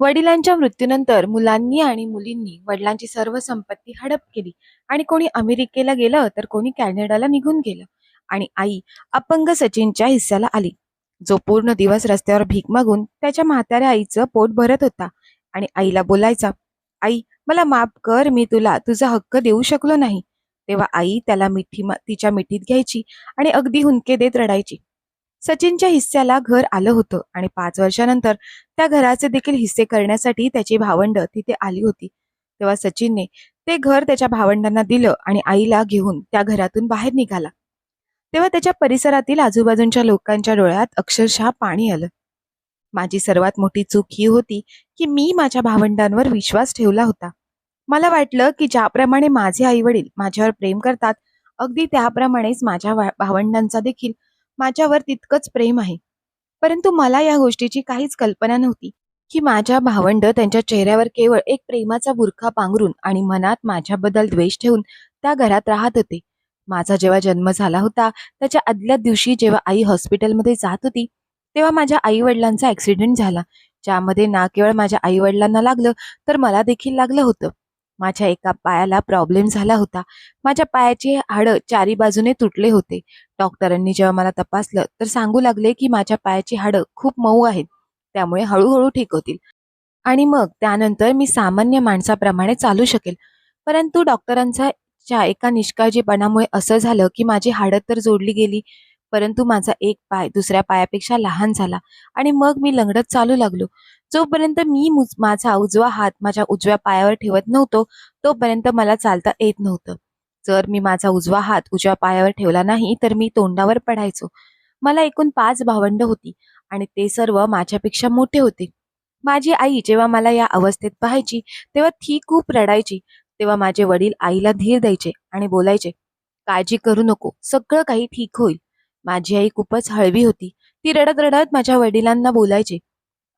वडिलांच्या मृत्यूनंतर मुलांनी आणि मुलींनी वडिलांची सर्व संपत्ती हडप केली. आणि कोणी अमेरिकेला गेलं तर कोणी कॅनडाला निघून गेलं. आणि आई अपंग सचिनच्या हिस्साला आली. जो पूर्ण दिवस रस्त्यावर भीक मागून त्याच्या म्हाताऱ्या आईचं पोट भरत होता. आणि आईला बोलायचा आई मला माफ कर मी तुला तुझा हक्क देऊ शकलो नाही. तेव्हा आई त्याला मिठी तिच्या मिठीत घ्यायची आणि अगदी हुंदके देत रडायची. सचिनच्या हिस्स्याला घर आलं होतं आणि पाच वर्षानंतर त्या घराचे देखील हिस्से करण्यासाठी त्याची भावंड तिथे आली होती. तेव्हा सचिनने ते घर त्याच्या भावंडांना दिलं आणि आईला घेऊन त्या घरातून बाहेर निघाला. तेव्हा त्याच्या परिसरातील आजूबाजूच्या लोकांच्या डोळ्यात अक्षरशः पाणी आलं. माझी सर्वात मोठी चूक ही होती की मी माझ्या भावंडांवर विश्वास ठेवला होता. मला वाटलं की ज्याप्रमाणे माझे आई वडील माझ्यावर प्रेम करतात अगदी त्याप्रमाणेच माझ्या भावंडांचा देखील माझ्यावर तितकंच प्रेम आहे. परंतु मला या गोष्टीची काहीच कल्पना नव्हती. की माझ्या भावंड त्यांच्या चेहऱ्यावर केवळ एक प्रेमाचा बुरखा पांघरून आणि मनात माझ्याबद्दल द्वेष ठेवून त्या घरात राहत होते. माझा जेव्हा जन्म झाला होता त्याच्या आदल्या दिवशी जेव्हा आई हॉस्पिटलमध्ये जात होती तेव्हा माझ्या आई वडिलांचा ऍक्सिडेंट झाला. ज्यामध्ये ना केवळ माझ्या आई वडिलांना लागलं तर मला देखील लागलं होतं. माझ्या एका पायाला प्रॉब्लेम झाला होता. माझ्या पायाचे हाडं चारी बाजूने तुटले होते. डॉक्टरांनी जेव्हा मला तपासलं तर सांगू लागले की माझ्या पायाची हाडं खूप मऊ आहेत. त्यामुळे हळूहळू ठीक होतील. आणि मग त्यानंतर मी सामान्य माणसाप्रमाणे चालू शकेल. परंतु डॉक्टरांचा च्या एका निष्काळजीपणामुळे असं झालं की माझी हाडं तर जोडली गेली परंतु माझा एक पाय दुसऱ्या पायापेक्षा लहान झाला आणि मग मी लंगडत चालू लागलो. जोपर्यंत मी मुज- माझा उजवा हात माझ्या उजव्या पायावर ठेवत नव्हतो तोपर्यंत मला चालता येत नव्हतं. जर मी माझा उजवा हात उजव्या पायावर ठेवला नाही तर मी तोंडावर पडायचो. मला एकूण पाच भावंड होती आणि ते सर्व माझ्यापेक्षा मोठे होते. माझी आई जेव्हा मला या अवस्थेत पाहायची तेव्हा ती खूप रडायची. तेव्हा माझे वडील आईला धीर द्यायचे आणि बोलायचे काळजी करू नको सगळं काही ठीक होईल. माझी आई खूपच हळवी होती. ती रडत रडत माझ्या वडिलांना बोलायची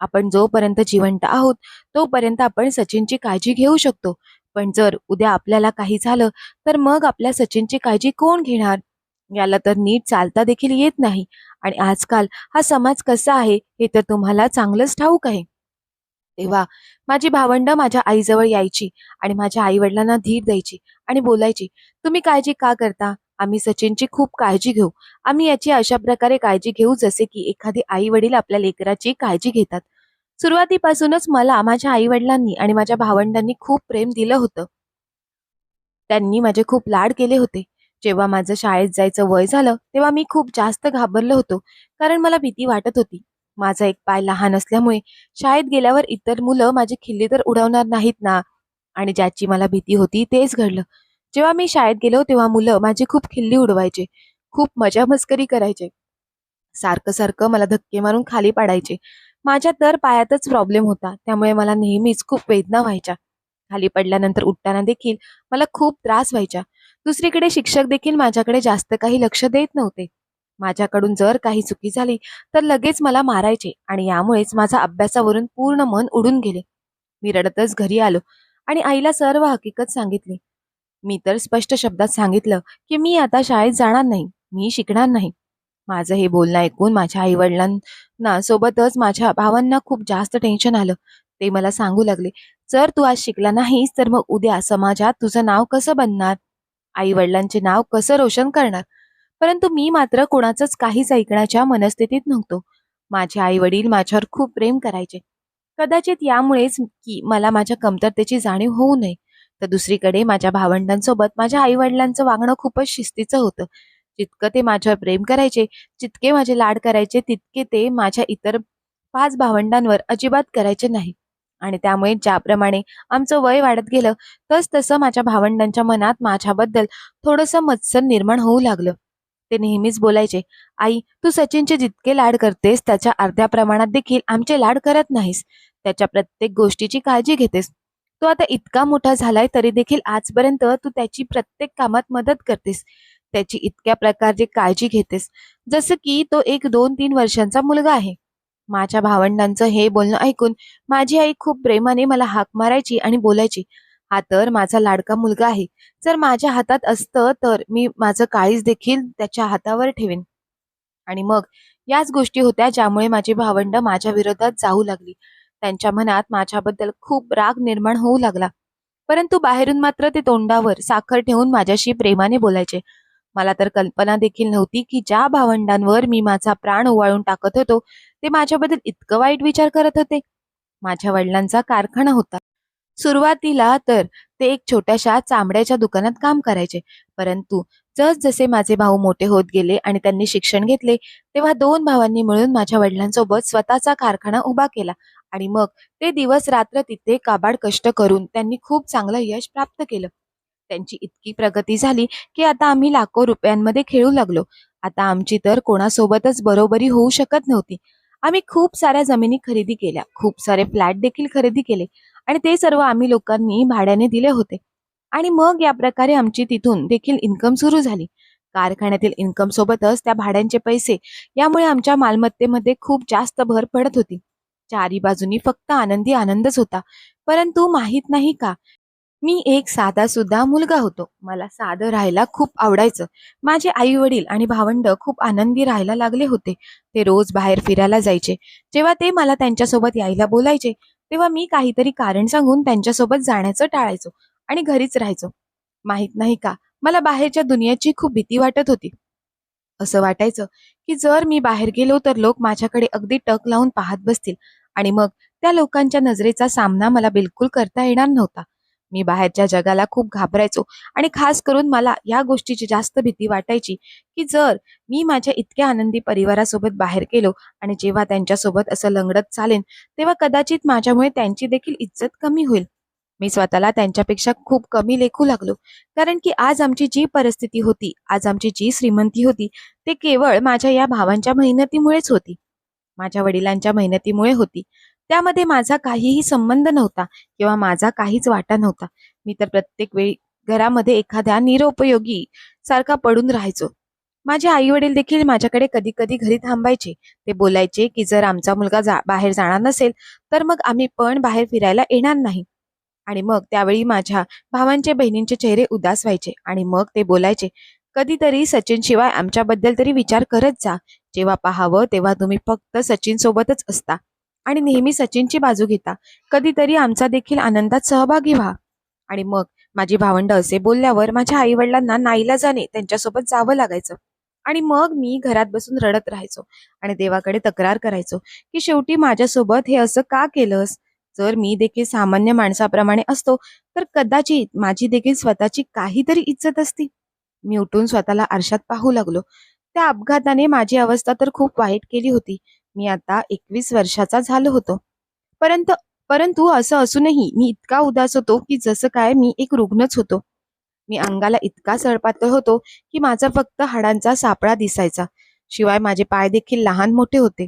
आपण जोपर्यंत जिवंत आहोत तोपर्यंत आपण सचिनची काळजी घेऊ शकतो. पण जर उद्या आपल्याला काही झालं तर मग आपल्या सचिनची काळजी कोण घेणार? याला तर नीट चालता देखील येत नाही. आणि आजकाल हा समाज कसा आहे हे तर तुम्हाला चांगलंच ठाऊक आहे. तेव्हा माझी भावंड माझ्या आईजवळ यायची आणि माझ्या आई वडिलांना धीर द्यायची आणि बोलायची तुम्ही काळजी का करता? आम्ही सचिनची खूप काळजी घेऊ. आम्ही याची अशा प्रकारे काळजी घेऊ जसे की एखादी आई वडील आपल्या लेकराची काळजी घेतात. सुरुवातीपासूनच मला माझ्या आई वडिलांनी आणि माझ्या भावंडांनी खूप प्रेम दिलं होतं. त्यांनी माझे खूप लाड केले होते. जेव्हा माझं शाळेत जायचं वय झालं तेव्हा मी खूप जास्त घाबरलो होतो कारण मला भीती वाटत होती. माझा एक पाय लहान असल्यामुळे शाळेत गेल्यावर इतर मुलं माझी खिल्ली तर उडवणार नाहीत ना? आणि ज्याची मला भीती होती तेच घडलं. जेव्हा मी शाळेत गेलो तेव्हा मुलं माझी खूप खिल्ली उडवायचे. खूप मजा मस्करी करायचे. सारखं सारखं मला धक्के मारून खाली पाडायचे. माझ्या तर पायातच प्रॉब्लेम होता. त्यामुळे मला नेहमीच खूप वेदना व्हायच्या. खाली पडल्यानंतर उठताना देखील मला खूप त्रास व्हायचा. दुसरीकडे शिक्षक देखील माझ्याकडे जास्त काही लक्ष देत नव्हते. माझ्याकडून जर काही चुकी झाली तर लगेच मला मारायचे आणि यामुळेच माझा अभ्यासावरून पूर्ण मन उडून गेले. मी रडतच घरी आलो आणि आईला सर्व हकीकत सांगितली. मी तर स्पष्ट शब्दात सांगितलं की मी आता शाळेत जाणार नाही मी शिकणार नाही. माझं हे बोलणं ऐकून माझ्या आई वडिलांना सोबतच माझ्या भावांना खूप जास्त टेन्शन आलं. ते मला सांगू लागले जर तू आज शिकला नाहीस तर मग उद्या समाजात तुझं नाव कसं बनणार? आई वडिलांचे नाव कसं रोशन करणार? परंतु मी मात्र कोणाचंच काहीच ऐकण्याच्या मनस्थितीत नव्हतो. माझे आई वडील माझ्यावर खूप प्रेम करायचे. कदाचित यामुळेच की मला माझ्या कमतरतेची जाणीव होऊ नये. तर दुसरीकडे माझ्या भावंडांसोबत माझ्या आई वडिलांचं वागणं खूपच शिस्तीचं होतं. जितकं ते माझ्यावर प्रेम करायचे जितके माझे लाड करायचे तितके ते माझ्या इतर पाच भावंडांवर अजिबात करायचे नाही. आणि त्यामुळे ज्याप्रमाणे आमचं वय वाढत गेलं तस तसं माझ्या भावंडांच्या मनात माझ्याबद्दल थोडंसं मत्सर निर्माण होऊ लागलं. ते नेहमीच बोलायचे आई तू सचिनचे जितके लाड करतेस त्याच्या अर्ध्या प्रमाणात देखील आमचे लाड करत नाहीस. त्याच्या प्रत्येक गोष्टीची काळजी घेतेस. तो आता इतका मोठा झालाय तरी देखील आजपर्यंत तू त्याची प्रत्येक कामात मदत करतेस. त्याची इतक्या प्रकारची काळजी घेतेस. जसं की तो एक दोन तीन वर्षांचा मुलगा आहे. माझ्या भावंडांचं हे बोलणं ऐकून माझी आई खूप प्रेमाने मला हाक मारायची आणि बोलायची हा तर माझा लाडका मुलगा आहे. जर माझ्या हातात असतं तर मी माझं काळीज देखील त्याच्या हातावर ठेवेन. आणि मग याच गोष्टी होत्या ज्यामुळे माझी भावंड माझ्या विरोधात जाऊ लागली. त्यांच्या मनात माझ्याबद्दल खूप राग निर्माण होऊ लागला. परंतु बाहेरून मात्र ते तोंडावर साखर ठेवून माझ्याशी प्रेमाने बोलायचे. मला तर कल्पना देखील नव्हती की ज्या भावंडांवर मी माझा प्राण ओवाळून टाकत होतो ते माझ्याबद्दल इतकं वाईट विचार करत होते. माझ्या वडिलांचा कारखाना होता. सुरुवातीला तर ते एक छोट्याशा चामड्याच्या दुकानात काम करायचे. परंतु जसजसे माझे भाऊ मोठे होत गेले आणि त्यांनी शिक्षण घेतले तेव्हा दोन भावांनी मिळून माझ्या वडिलांसोबत स्वतःचा कारखाना उभा केला आणि मग ते दिवस रात्र तिथे काबाड कष्ट करून त्यांनी खूप चांगलं यश प्राप्त केलं. त्यांची इतकी प्रगती झाली की आता आम्ही लाखो रुपयांमध्ये खेळू लागलो. आता आमची तर कोणासोबतच बरोबरी होऊ शकत नव्हती. आम्ही खूप साऱ्या जमिनी खरेदी केल्या खूप सारे फ्लॅट देखील खरेदी केले. आणि ते सर्व आम्ही लोकांनी भाड्याने दिले होते. आणि मग या प्रकारे आमची तिथून देखील इन्कम सुरू झाली. कारखान्यातील इन्कम सोबतच त्या भाड्यांचे पैसे यामुळे आमच्या मालमत्तेमध्ये खूप जास्त भर पडत होती. चारी बाजूनी फक्त आनंदी आनंदच होता. परंतु माहीत नाही का? मी एक साधा सुद्धा मुलगा होतो. मला साधं राहायला खूप आवडायचं. माझे आई वडील आणि भावंड खूप आनंदी राहायला लागले होते. ते रोज बाहेर फिरायला जायचे. जेव्हा ते मला त्यांच्यासोबत यायला बोलायचे तेव्हा मी काहीतरी कारण सांगून त्यांच्यासोबत जाण्याचं टाळायचो आणि घरीच राहायचो. माहीत नाही का मला बाहेरच्या दुनियाची खूप भीती वाटत होती. असं वाटायचं की जर मी बाहेर गेलो तर लोक माझ्याकडे अगदी टक लावून पाहत बसतील आणि मग त्या लोकांच्या नजरेचा सामना मला बिलकुल करता येणार नव्हता. मी बाहेरच्या जगाला खूप घाबरायचो. आणि खास करून मला या गोष्टीची जास्त भीती वाटायची की जर मी माझ्या इतक्या आनंदी परिवारासोबत बाहेर गेलो आणि जेव्हा त्यांच्यासोबत असं लंगडत चालेन तेव्हा कदाचित माझ्यामुळे त्यांची देखील इज्जत कमी होईल. मी स्वतःला त्यांच्यापेक्षा खूप कमी लेखू लागलो. कारण की आज आमची जी परिस्थिती होती आज आमची जी श्रीमंती होती ते केवळ माझ्या या भावांच्या मेहनतीमुळेच होती. माझ्या वडिलांच्या मेहनतीमुळे होती. त्यामध्ये माझा काहीही संबंध नव्हता किंवा माझा काहीच वाटा नव्हता. मी तर प्रत्येक वेळी घरामध्ये एखाद्या निरुपयोगी सारखा पडून राहायचो. माझे आई वडील देखील माझ्याकडे कधी कधी घरी थांबायचे. ते बोलायचे की जर आमचा मुलगा जा बाहेर जाणार नसेल तर मग आम्ही पण बाहेर फिरायला येणार नाही. आणि मग त्यावेळी माझ्या भावांचे बहिणींचे चेहरे उदास व्हायचे आणि मग ते बोलायचे कधीतरी सचिन शिवाय आमच्याबद्दल तरी विचार करत जा. जेव्हा पाहावं तेव्हा तुम्ही फक्त सचिन सोबतच असता. आणि नेहमी सचिनची बाजू घेता. कधीतरी आमचा देखील आनंदात सहभागी व्हा. आणि मग माझी भावंड असे बोलल्यावर माझ्या आई वडिलांना नाईला जाणे त्यांच्यासोबत जावं लागायचं. आणि मग मी घरात बसून रडत राहायचो आणि देवाकडे तक्रार करायचो की शेवटी माझ्यासोबत हे असं का केलंस? जर मी देखील सामान्य माणसाप्रमाणे असतो तर कदाचित माझी देखील स्वतःची काहीतरी इज्जत असती. मी उठून स्वतःला आरशात पाहू लागलो. त्या अपघाताने माझी अवस्था तर खूप वाईट केली होती. मी आता एकवीस वर्षाचा झालो होतो. परंतु परंतु असं असूनही मी इतका उदास होतो की जसं काय मी एक रुग्णच होतो. मी अंगाला इतका सळपातळ होतो की माझा फक्त हाडांचा सापळा दिसायचा. शिवाय माझे पाय देखील लहान मोठे होते.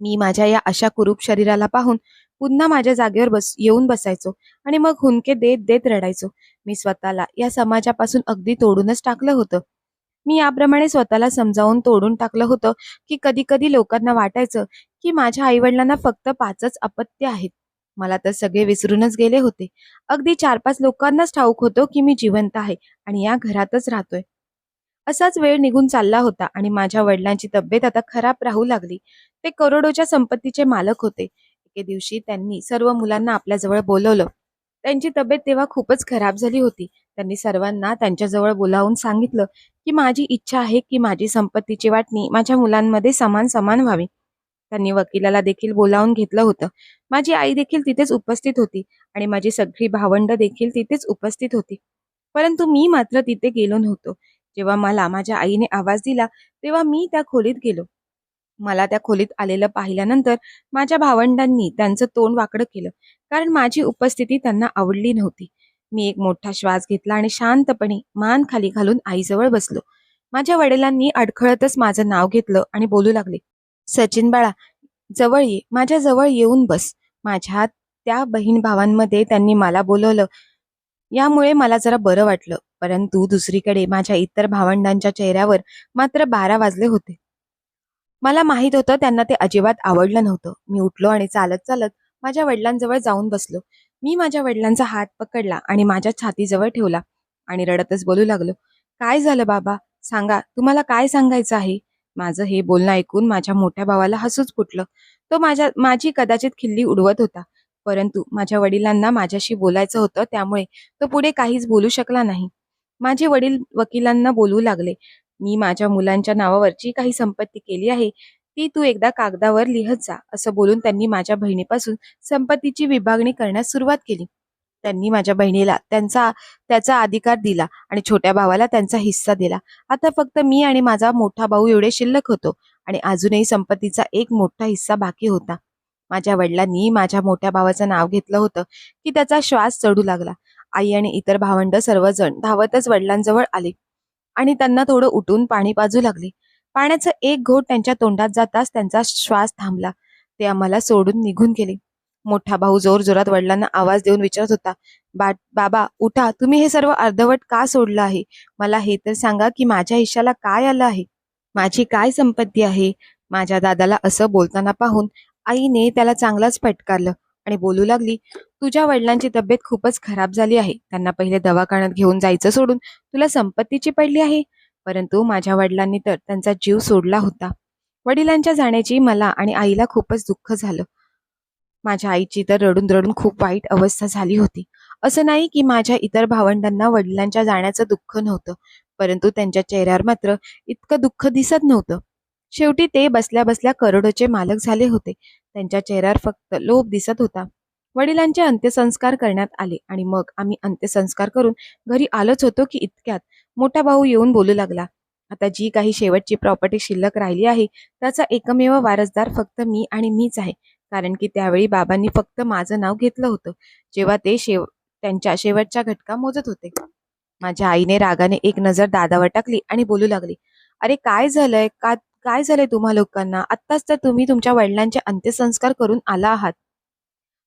मी माझ्या या अशा कुरूप शरीराला पाहून पुन्हा माझ्या जागेवर बस येऊन बसायचो आणि मग हुंके देत देत रडायचो. मी स्वतःला या समाजापासून अगदी तोडूनच टाकलं होतं. मी याप्रमाणे स्वतःला समजावून तोडून टाकलं होतं की कधी कधी लोकांना वाटायचं की माझ्या आईवडिलांना फक्त पाचच अपत्य आहेत. मला तर सगळे विसरूनच गेले होते. अगदी चार पाच लोकांनाच ठाऊक होतो की मी जिवंत आहे आणि या घरातच राहतोय. असाच वेळ निघून चालला होता आणि माझ्या वडिलांची तब्येत आता खराब राहू लागली. ते करोडोच्या संपत्तीचे मालक होते. एके दिवशी त्यांनी सर्व मुलांना आपल्याजवळ बोलवलं. त्यांची तब्येत तेव्हा खूपच खराब झाली होती. त्यांनी सर्वांना त्यांच्याजवळ बोलावून सांगितलं की माझी इच्छा आहे की माझी संपत्तीची वाटणी माझ्या मुलांमध्ये समान समान व्हावी. त्यांनी वकिलाला देखील बोलावून घेतलं होतं. माझी आई देखील तिथेच उपस्थित होती आणि माझी सगळी भावंड देखील तिथेच उपस्थित होती. परंतु मी मात्र तिथे गेलो नव्हतो. जेव्हा मला माझ्या आईने आवाज दिला तेव्हा मी त्या खोलीत गेलो. मला त्या खोलीत आलेलं पाहिल्यानंतर माझ्या भावंडांनी त्यांचं तोंड वाकडं केलं. कारण माझी उपस्थिती त्यांना आवडली नव्हती. मी एक मोठा श्वास घेतला आणि शांतपणे मान खाली घालून आईजवळ बसलो. माझ्या वडिलांनी अडखळतच माझं नाव घेतलं आणि बोलू लागले सचिन बाळा जवळ ये माझ्या जवळ येऊन बस. माझ्या त्या बहीण भावांमध्ये त्यांनी मला बोलवलं. यामुळे मला जरा बरं वाटलं. परंतु दुसरीकडे माझ्या इतर भावंडांच्या चेहऱ्यावर मात्र बारा वाजले होते. मला माहीत होतं त्यांना ते अजिबात आवडलं नव्हतं. मी उठलो आणि चालत चालत माझ्या वडिलांजवळ जाऊन बसलो. मी माझ्या वडिलांचा हात पकडला आणि माझ्या छातीजवळ ठेवला आणि रडतच बोलू लागलो. काय झालं बाबा? सांगा तुम्हाला काय सांगायचं आहे? माझं हे बोलणं ऐकून माझ्या मोठ्या भावाला हसूच फुटलं. तो माझ्या माझी कदाचित खिल्ली उडवत होता. परंतु माझ्या वडिलांना माझ्याशी बोलायचं होतं त्यामुळे तो पुढे काहीच बोलू शकला नाही. माझे वडील वकिलांना बोलू लागले. मी माझ्या मुलांच्या नावावर जी काही संपत्ती केली आहे ती तू एकदा कागदावर लिहत जा असं बोलून त्यांनी माझ्या बहिणीपासून संपत्तीची विभागणी करण्यास सुरुवात केली. त्यांनी माझ्या बहिणीला त्यांचा त्याचा अधिकार दिला आणि छोट्या भावाला त्यांचा हिस्सा दिला. आता फक्त मी आणि माझा मोठा भाऊ एवढे शिल्लक होतो आणि अजूनही संपत्तीचा एक मोठा हिस्सा बाकी होता. माझ्या वडिलांनी माझ्या मोठ्या भावाचं नाव घेतलं होतं की त्याचा श्वास चढू लागला. आई आणि इतर भावंड सर्वजण धावतच वडिलांजवळ आले. आणि त्यांना थोडं उठून पाणी पाजू लागले. पाण्याचं एक घोट त्यांच्या तोंडात जाताच त्यांचा श्वास थांबला. ते आम्हाला सोडून निघून गेले. मोठा भाऊ जोर जोरात वडिलांना आवाज देऊन विचारत होता बा बाबा उठा. तुम्ही हे सर्व अर्धवट का सोडलं आहे? मला हे तर सांगा की माझ्या हिश्याला काय आलं आहे? माझी काय संपत्ती आहे? माझ्या दादाला असं बोलताना पाहून आईने त्याला चांगलाच फटकारलं. आणि बोलू लागली तुझ्या वडिलांची तब्येत खूपच खराब झाली आहे. त्यांना पहिले दवाखान्यात घेऊन जायचं सोडून तुला संपत्तीची पडली आहे. परंतु माझ्या वडिलांनी तर त्यांचा जीव सोडला होता. वडिलांच्या जाण्याची मला आणि आईला खूपच दुःख झालं. माझ्या आईची तर रडून रडून खूप वाईट अवस्था झाली होती. असं नाही की माझ्या इतर भावंडांना वडिलांच्या जाण्याचं दुःख नव्हतं परंतु त्यांच्या चेहऱ्यावर मात्र इतकं दुःख दिसत नव्हतं. शेवटी ते बसल्या बसल्या करोडोचे मालक झाले होते. त्यांच्या चेहऱ्यावर फक्त लोभ दिसत होता. वडिलांचे अंत्यसंस्कार करण्यात आले आणि मग आम्ही अंत्यसंस्कार करून घरी आलोच होतो की इतक्यात मोठा भाऊ येऊन बोलू लागला. आता जी काही शेवटची प्रॉपर्टी शिल्लक राहिली आहे त्याचा एकमेव वारसदार फक्त मी आणि मीच आहे. कारण की त्यावेळी बाबांनी फक्त माझं नाव घेतलं होतं जेव्हा ते शेव त्यांच्या शेवटच्या घटका मोजत होते. माझ्या आईने रागाने एक नजर दादावर टाकली आणि बोलू लागली. अरे काय झालंय? का काय झालंय तुम्हा लोकांना? आत्ताच तर तुम्ही तुमच्या वडिलांचे अंत्यसंस्कार करून आला आहात.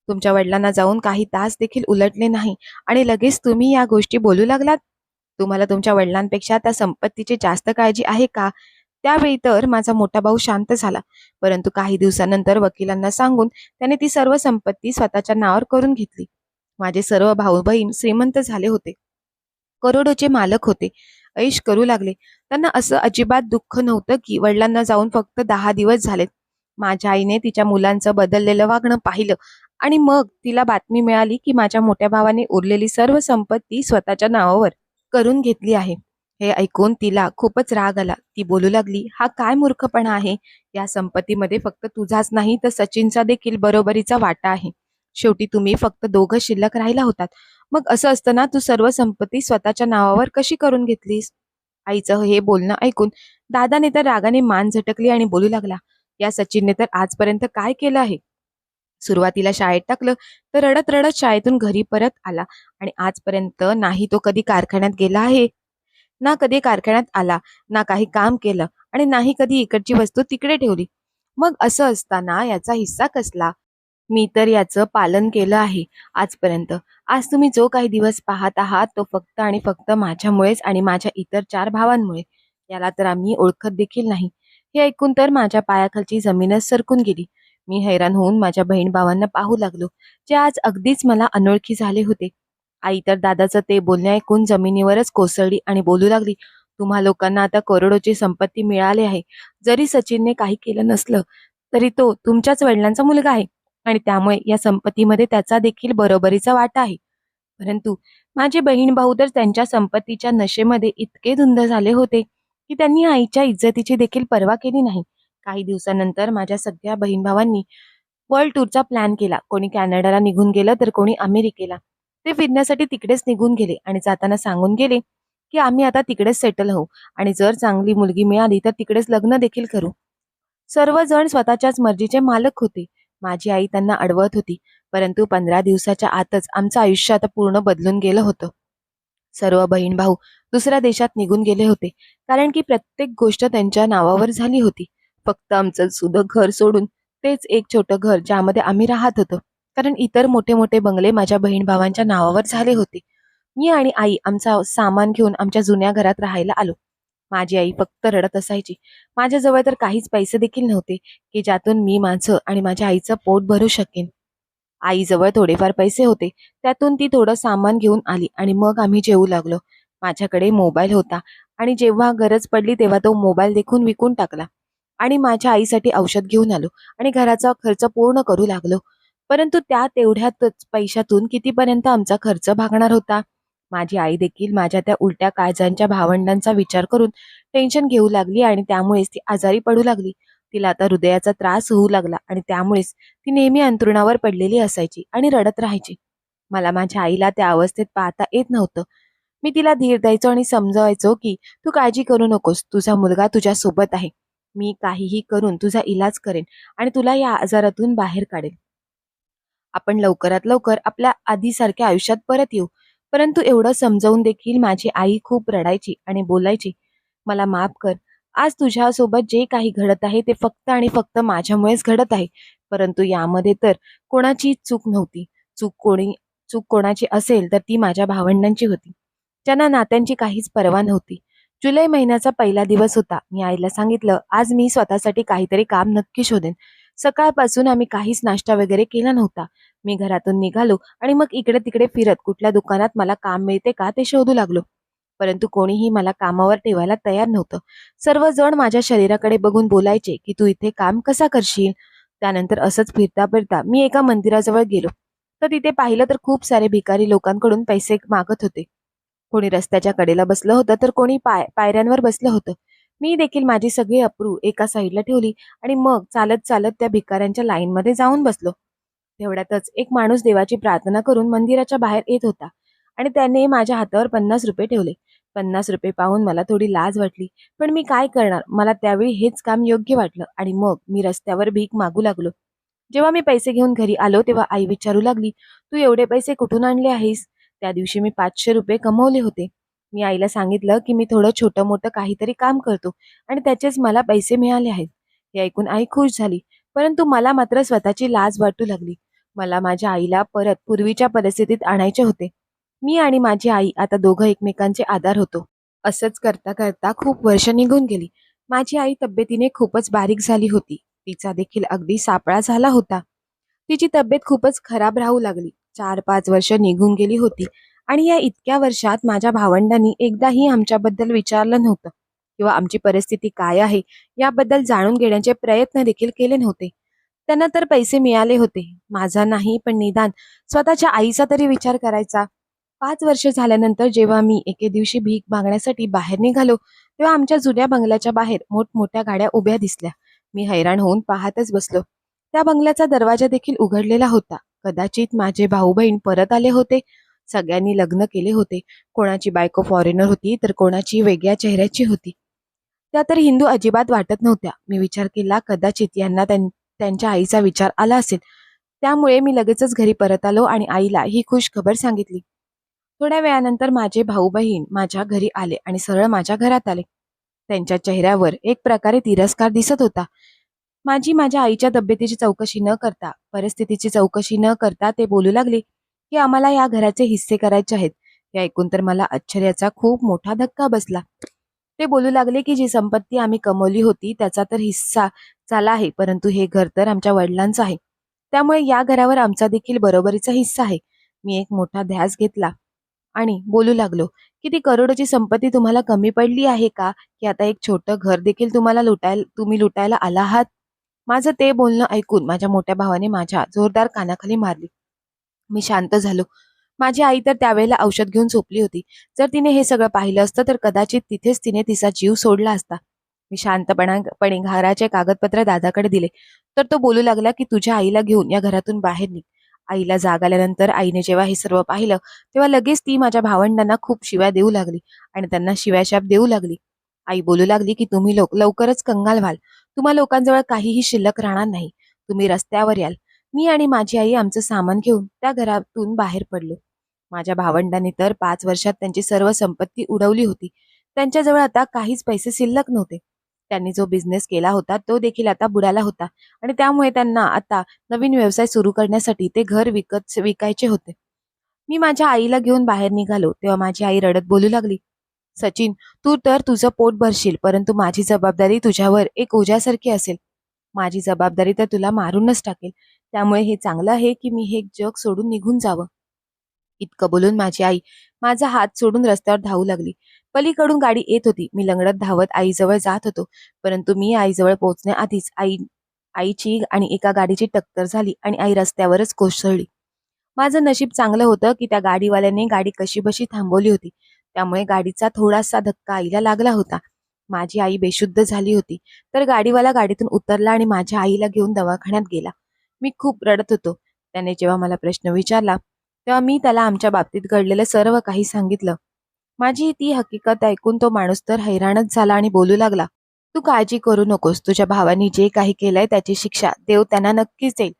तुमच्या वडिलांना जाऊन काही तास देखील उलटले नाही आणि लगेच तुम्ही या गोष्टी बोलू लागलात? तुम्हाला तुमच्या वडिलांपेक्षा त्या संपत्तीची जास्त काळजी आहे का? त्यावेळी तर माझा मोठा भाऊ शांत झाला. परंतु काही दिवसानंतर वकिलांना सांगून त्याने ती सर्व संपत्ती स्वतःच्या नावावर करून घेतली. माझे सर्व भाऊ बहीण श्रीमंत झाले होते. करोडोचे मालक होते. ऐश करू लागले. त्यांना असं अजिबात दुःख नव्हतं की वडिलांना जाऊन फक्त दहा दिवस झालेत. माझ्या आईने तिच्या मुलांचं बदललेलं वागणं पाहिलं आणि मग तिला बातमी मिळाली की माझ्या मोठ्या भावाने उरलेली सर्व संपत्ती स्वतःच्या नावावर करून घेतली आहे. हे ऐकून तिला खूपच राग आला. ती बोलू लागली हा काय मूर्खपणा आहे? या संपत्तीमध्ये फक्त तुझाच नाही तर सचिनचा देखील बरोबरीचा वाटा आहे. शेवटी तुम्ही फक्त दोघं शिल्लक राहिला होतात. मग असं असताना तू सर्व संपत्ती स्वतःच्या नावावर कशी करून घेतलीस? आईचं हे बोलणं ऐकून दादाने तर रागाने मान झटकली आणि बोलू लागला या सचिनने तर आजपर्यंत काय केलं आहे? सुरुवातीला शाळेत टाकलं तर रडत रडत शाळेतून घरी परत आला आणि आजपर्यंत नाही तो कधी कारखान्यात गेला आहे. ना कधी कारखान्यात आला ना काही काम केलं आणि नाही कधी इकडची वस्तू तिकडे ठेवली. मग असं असताना याचा हिस्सा कसला? मी तर याचं पालन केलं आहे आजपर्यंत. आज तुम्ही जो काही दिवस पाहत आहात तो फक्त आणि फक्त माझ्यामुळेच आणि माझ्या इतर चार भावांमुळे. याला तर आम्ही ओळखत देखील नाही. हे ऐकून तर माझ्या पायाखालची जमीनच सरकून गेली. मी हैराण होऊन माझ्या बहीण भावांना पाहू लागलो जे आज अगदीच मला अनोळखी झाले होते. आई तर दादाचं ते बोलणे ऐकून जमिनीवरच कोसळली आणि बोलू लागली तुम्हा लोकांना आता करोडोची संपत्ती मिळाली आहे. जरी सचिनने काही केलं नसलं तरी तो तुमच्याच वडिलांचा मुलगा आहे. आणि त्यामुळे या संपत्तीमध्ये त्याचा देखील बरोबरीचा वाटा आहे. परंतु माझे बहीण भाऊ तर त्यांच्या संपत्तीच्या नशेमध्ये इतके धुंद झाले होते की त्यांनी आईच्या इज्जतीची देखील पर्वा केली नाही. काही दिवसानंतर माझ्या सगळ्या बहीण भावांनी वर्ल्ड टूरचा प्लॅन केला. कोणी कॅनडाला निघून गेलं तर कोणी अमेरिकेला. ते फिरण्यासाठी तिकडेच निघून गेले आणि जाताना सांगून गेले की आम्ही आता तिकडेच सेटल होऊ आणि जर चांगली मुलगी मिळाली तर तिकडेच लग्न देखील करू. सर्वजण स्वतःच्याच मर्जीचे मालक होते. माझी आई त्यांना अडवत होती परंतु पंधरा दिवसाच्या आतच आमचं आयुष्य आता पूर्ण बदलून गेलं होतं. सर्व बहीण भाऊ दुसऱ्या देशात निघून गेले होते कारण की प्रत्येक गोष्ट त्यांच्या नावावर झाली होती. फक्त आमचं सुद्धा घर सोडून तेच एक छोटं घर ज्यामध्ये आम्ही राहत होतो कारण इतर मोठे मोठे बंगले माझ्या बहीण भावांच्या नावावर झाले होते. मी आणि आई आमचा सामान घेऊन आमच्या जुन्या घरात राहायला आलो. माझी आई फक्त रडत असायची. माझ्याजवळ तर काहीच पैसे देखील नव्हते की ज्यातून मी माझं आणि माझ्या आईचं पोट भरू शकेन. आईजवळ थोडेफार पैसे होते त्यातून ती थोडं सामान घेऊन आली आणि मग आम्ही जेवू लागलो. माझ्याकडे मोबाईल होता आणि जेव्हा गरज पडली तेव्हा तो मोबाईल देखून विकून टाकला आणि माझ्या आईसाठी औषध घेऊन आलो आणि घराचा खर्च पूर्ण करू लागलो. परंतु त्या तेवढ्यातच पैशातून कितीपर्यंत आमचा खर्च भागणार होता? माझी आई देखील माझ्या त्या उलट्या काळजांच्या भावंडांचा विचार करून टेन्शन घेऊ लागली आणि त्यामुळेच ती आजारी पडू लागली. तिला आता हृदयाचा त्रास होऊ लागला आणि त्यामुळेच ती नेहमी अंथरुणावर पडलेली असायची आणि रडत राहायची. मला माझ्या आईला त्या अवस्थेत पाहता येत नव्हतं. मी तिला धीर द्यायचो आणि समजवायचो की तू काळजी करू नकोस. तुझा मुलगा तुझ्या सोबत आहे. मी काहीही करून तुझा इलाज करेन आणि तुला या आजारातून बाहेर काढेन. आपण लवकरात लवकर आपल्या आधीसारख्या आयुष्यात परत येऊ. परंतु एवढं समजावून देखील माझी आई खूप रडायची आणि बोलायची मला माफ कर. आज तुझ्यासोबत जे काही घडत आहे ते फक्त आणि फक्त माझ्यामुळेच घडत आहे. परंतु यामध्ये तर कोणाची चूक नव्हती. चूक कोणी चूक कोणाची असेल तर ती माझ्या भावंडांची होती. ज्यांना नात्यांची काहीच पर्वा नव्हती. जुलै महिन्याचा पहिला दिवस होता. मी आईला सांगितलं आज मी स्वतःसाठी काहीतरी काम नक्की शोधेन. सकाळपासून आम्ही काहीच नाश्ता वगैरे केला नव्हता. मी घरातून निघालो आणि मग इकडे तिकडे फिरत कुठल्या दुकानात मला काम मिळते का ते शोधू लागलो. परंतु कोणीही मला कामावर ठेवायला तयार नव्हतं. सर्वजण माझ्या शरीराकडे बघून बोलायचे की तू इथे काम कसा करशील? त्यानंतर असंच फिरता फिरता मी एका मंदिराजवळ गेलो. तर तिथे पाहिलं तर खूप सारे भिकारी लोकांकडून पैसे मागत होते. कोणी रस्त्याच्या कडेला बसलं होतं तर कोणी पाय पायऱ्यांवर बसलं होतं. मी देखील माझी सगळी अप्रू एका साईडला ठेवली आणि मग चालत चालत त्या भिकाऱ्यांच्या लाईनमध्ये जाऊन बसलो. तेवढ्यातच एक माणूस देवाची प्रार्थना करून मंदिराच्या बाहेर येत होता आणि त्याने माझ्या हातावर पन्नास रुपये ठेवले. पन्नास रुपये पाहून मला थोडी लाज वाटली पण मी काय करणार? मला त्यावेळी हेच काम योग्य वाटलं आणि मग मी रस्त्यावर भीक मागू लागलो. जेव्हा मी पैसे घेऊन घरी आलो तेव्हा आई विचारू लागली तू एवढे पैसे कुठून आणले आहेस? त्या दिवशी मी पाचशे रुपये कमवले होते. मी आईला सांगितलं की मी थोडं छोटं मोठं काहीतरी काम करतो आणि त्याचेच मला पैसे मिळाले आहेत. हे ऐकून आई खुश झाली परंतु मला मात्र स्वतःची लाज वाटू लागली. मला माझ्या आईला परत पूर्वीच्या परिस्थितीत आणायचे होते. मी आणि माझी आई आता दोघं एकमेकांचे आधार होतो. असंच करता करता खूप वर्ष निघून गेली. माझी आई तब्येतीने खूपच बारीक झाली होती. तिचा देखील अगदी सापळा झाला होता. तिची तब्येत खूपच खराब राहू लागली. चार पाच वर्ष निघून गेली होती. आणि या इतक्या वर्षात माझ्या भावंडांनी एकदाही आमच्याबद्दल विचारलं नव्हतं. किंवा आमची परिस्थिती काय आहे याबद्दल जाणून घेण्याचे प्रयत्न देखील केले नव्हते. त्यांना तर पैसे मिळाले होते. माझा नाही पण निदान स्वतःच्या आईचा तरी विचार करायचा. पाच वर्ष झाल्यानंतर जेव्हा मी एके दिवशी भीक मागण्यासाठी बाहेर निघालो तेव्हा आमच्या जुन्या बंगल्याच्या बाहेर मोठमोठ्या गाड्या उभ्या दिसल्या. मी हैराण होऊन पाहतच बसलो. त्या बंगल्याचा दरवाजा देखील उघडलेला होता. कदाचित माझे भाऊ बहीण परत आले होते सगळ्यांनी लग्न केले होते. कोणाची बायको फॉरेनर होती तर कोणाची वेगळ्या चेहऱ्याची होती. त्या तर हिंदू अजिबात वाटत नव्हत्या. मी विचार केला कदाचित यांना त्यां- त्यांच्या आईचा विचार आला असेल. त्यामुळे मी लगेचच घरी परत आलो आणि आईला ही खुश खबर सांगितली. थोड्या वेळानंतर माझे भाऊ बहीण माझ्या घरी आले आणि सरळ माझ्या घरात आले. त्यांच्या चेहऱ्यावर एक प्रकारे तिरस्कार दिसत होता. माझी माझ्या आईच्या तब्येतीची चौकशी न करता परिस्थितीची चौकशी न करता ते बोलू लागले की आम्हाला या घराचे हिस्से करायचे आहेत. हे ऐकून तर मला आश्चर्याचा खूप मोठा धक्का बसला. ते बोलू लागले की जी संपत्ती आम्ही कमवली होती त्याचा तर हिस्सा झाला आहे परंतु हे घर तर आमच्या वडिलांचं आहे. त्यामुळे या घरावर आमचा देखील बरोबरीचा हिस्सा आहे. मी एक मोठा ध्यास घेतला आणि बोलू लागलो की ती करोडोची संपत्ती तुम्हाला कमी पडली आहे का? की आता एक छोटं घर देखील तुम्हाला लुटायला तुम्ही लुटायला आला आहात? माझं ते बोलणं ऐकून माझ्या मोठ्या भावाने माझ्या जोरदार कानाखाली मारली. मी शांत झालो. माझी आई तर त्यावेळेला औषध घेऊन झोपली होती. जर तिने हे सगळं पाहिलं असतं तर कदाचित तिथेच तिने तिचा जीव सोडला असता. मी शांतपणापणे घराचे कागदपत्र दादाकडे दिले. तर तो बोलू लागला की तुझ्या आईला घेऊन या घरातून बाहेर निघ. आईला जाग आल्यानंतर आईने जेव्हा हे सर्व पाहिलं तेव्हा लगेच ती माझ्या भावंडांना खूप शिव्या देऊ लागली आणि त्यांना शिव्याशाप देऊ लागली. आई बोलू लागली की तुम्ही लोक लवकरच कंगाल व्हाल. तुम्हा लोकांजवळ काहीही शिल्लक राहणार नाही. तुम्ही रस्त्यावर याल. मी आणि माझी आई आमचं सामान घेऊन त्या घरातून बाहेर पडलो. माझ्या भावंडांनी तर पाच वर्षात त्यांची सर्व संपत्ती उडवली होती. त्यांच्याजवळ आता काहीच पैसे शिल्लक नव्हते. त्यांनी जो बिझनेस केला होता तो देखील आता बुडाला होता आणि त्यामुळे त्यांना आता नवीन व्यवसाय सुरू करण्यासाठी ते घर विकत विकायचे होते. मी माझ्या आईला घेऊन बाहेर निघालो तेव्हा माझी आई रडत बोलू लागली सचिन तू तर तुझं पोट भरशील परंतु माझी जबाबदारी तुझ्यावर एक ओझ्यासारखी असेल. माझी जबाबदारी तर तुला मारूनच टाकेल. त्यामुळे हे चांगलं आहे की मी हे जग सोडून निघून जावं. इतकं बोलून माझी आई माझा हात सोडून रस्त्यावर धावू लागली. पलीकडून गाडी येत होती. मी लंगडत धावत आईजवळ जात होतो. परंतु मी आईजवळ पोहोचण्याआधीच आई आईची आणि एका गाडीची टक्कर झाली आणि आई रस्त्यावरच कोसळली. माझं नशीब चांगलं होतं की त्या गाडीवाल्याने गाडी कशीबशी थांबवली होती. त्यामुळे गाडीचा थोडासा धक्का आईला लागला होता. माझी आई बेशुद्ध झाली होती. तर गाडीवाला गाडीतून उतरला आणि माझ्या आईला घेऊन दवाखान्यात गेला. मी खूप रडत होतो. त्याने जेव्हा मला प्रश्न विचारला तेव्हा मी त्याला आमच्या बाबतीत घडलेलं सर्व काही सांगितलं. माझी ती हकीकत ऐकून तो माणूस तर हैराणच झाला आणि बोलू लागला तू काळजी करू नकोस तुझ्या भावानी जे काही केलंय त्याची शिक्षा देव त्यांना नक्कीच देईल.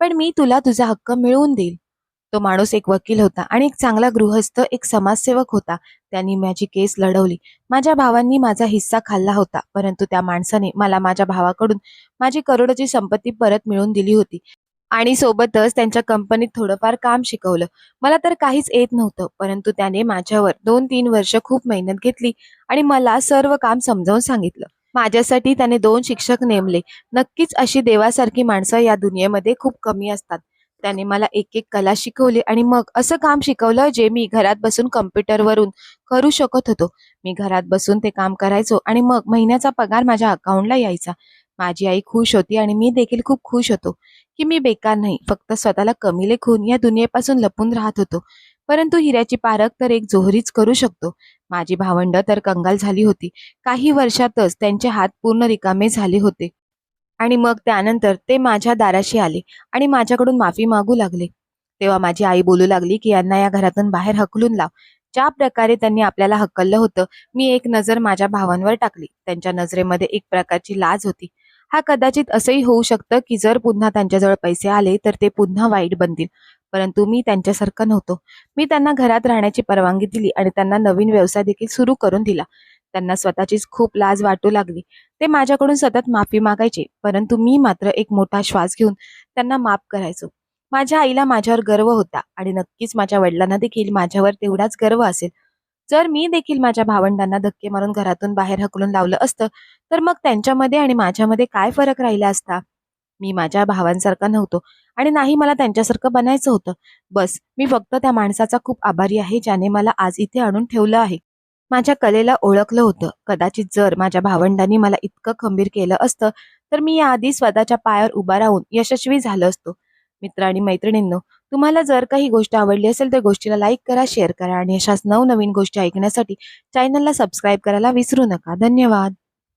पण मी तुला तुझा हक्क मिळवून देईल. तो माणूस एक वकील होता आणि एक चांगला गृहस्थ एक समाजसेवक होता. त्यांनी माझी केस लढवली. माझ्या भावांनी माझा हिस्सा खाल्ला होता परंतु त्या माणसाने मला माझ्या भावाकडून माझी करोडोची संपत्ती परत मिळवून दिली होती. आणि सोबतच त्यांच्या कंपनीत थोडंफार काम शिकवलं. मला तर काहीच येत नव्हतं परंतु त्याने माझ्यावर दोन तीन वर्ष खूप मेहनत घेतली आणि मला सर्व काम समजावून सांगितलं. माझ्यासाठी त्याने दोन शिक्षक नेमले. नक्कीच अशी देवासारखी माणसं या दुनियेमध्ये खूप कमी असतात. त्याने मला एक एक कला शिकवली आणि मग असं काम शिकवलं जे मी घरात बसून कम्प्युटरवरून करू शकत होतो. मी घरात बसून ते काम करायचो आणि मग महिन्याचा पगार माझ्या अकाउंटला यायचा. माझी आई खुश होती आणि मी देखील खूप खुश होतो की मी बेकार नाही फक्त स्वतःला कमी लेखून या दुनियेपासून लपून राहत होतो. परंतु हिऱ्याची पारख तर एक जोहरीच करू शकतो. माझी भावंड तर कंगाल झाली होती. काही वर्षातच त्यांचे हात पूर्ण रिकामे झाले होते. आणि मग त्यानंतर ते माझ्या दाराशी आले आणि माझ्याकडून माफी मागू लागले. तेव्हा माझी आई बोलू लागली की यांना या घरातून बाहेर हकलून लाव. ज्या प्रकारे त्यांनी आपल्याला हकललं होतं मी एक नजर माझ्या भावांवर टाकली. त्यांच्या नजरेमध्ये एक प्रकारची लाज होती. हा कदाचित असंही होऊ शकतं की जर पुन्हा त्यांच्याजवळ पैसे आले तर ते पुन्हा वाईट बनतील. परंतु मी त्यांच्यासारखं नव्हतो. मी त्यांना घरात राहण्याची परवानगी दिली आणि त्यांना नवीन व्यवसाय देखील सुरू करून दिला. त्यांना स्वतःचीच खूप लाज वाटू लागली. ते माझ्याकडून सतत माफी मागायचे परंतु मी मात्र एक मोठा श्वास घेऊन त्यांना माफ करायचो. माझ्या आईला माझ्यावर गर्व होता आणि नक्कीच माझ्या वडिलांना देखील माझ्यावर तेवढाच गर्व असेल. जर मी देखील माझ्या भावंडांना धक्के मारून घरातून बाहेर हकलून लावलं असतं तर मग त्यांच्यामध्ये आणि माझ्यामध्ये काय फरक राहिला असता? मी माझ्या भावांसारखा नव्हतो आणि नाही मला त्यांच्यासारखं बनायचं होतं. बस मी फक्त त्या माणसाचा खूप आभारी आहे ज्याने मला आज इथे आणून ठेवलं आहे. माझ्या कलेला ओळखलं होतं. कदाचित जर माझ्या भावंडांनी मला इतकं खंबीर केलं असतं तर मी याआधी स्वतःच्या पायावर उभा राहून यशस्वी झालं असतो. मित्र आणि मैत्रिणींनो तुम्हाला जर काही गोष्ट आवडली असेल तर गोष्टीला लाईक करा शेअर करा आणि अशाच नवनवीन गोष्टी ऐकण्यासाठी चॅनलला सबस्क्राईब करायला विसरू नका. धन्यवाद.